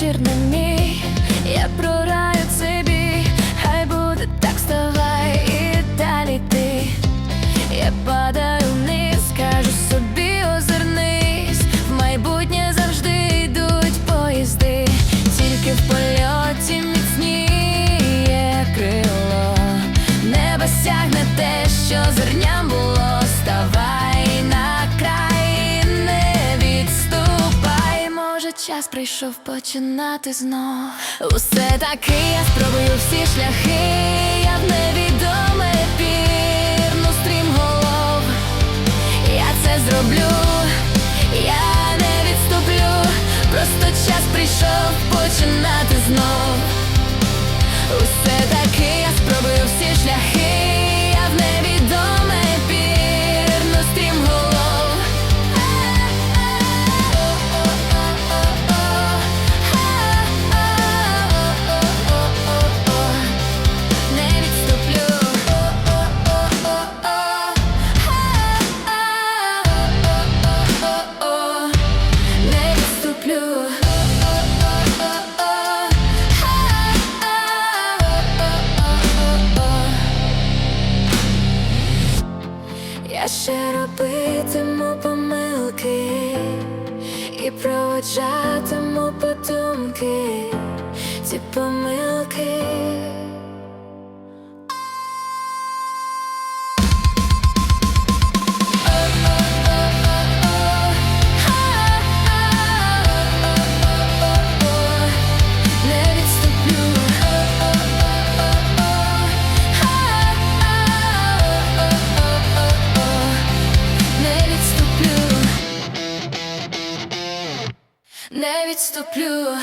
вечір на ній, я прораю собі, хай буде так вставай і далі ти. Я падаю вниз, кажу собі, озирнись, в майбутнє завжди йдуть поїзди, тільки в польоті міцніє крило, небо сягне те, що зерням було. Ставай. Час прийшов починати знов. Усе таки я спробую всі шляхи, я в невідоме пірну стрімголов. Я це зроблю, я не відступлю, просто час прийшов починати знов. Усе таки я спробую Я ще робитиму помилки і проводжатиму подумки ці помилки. Не відступлю.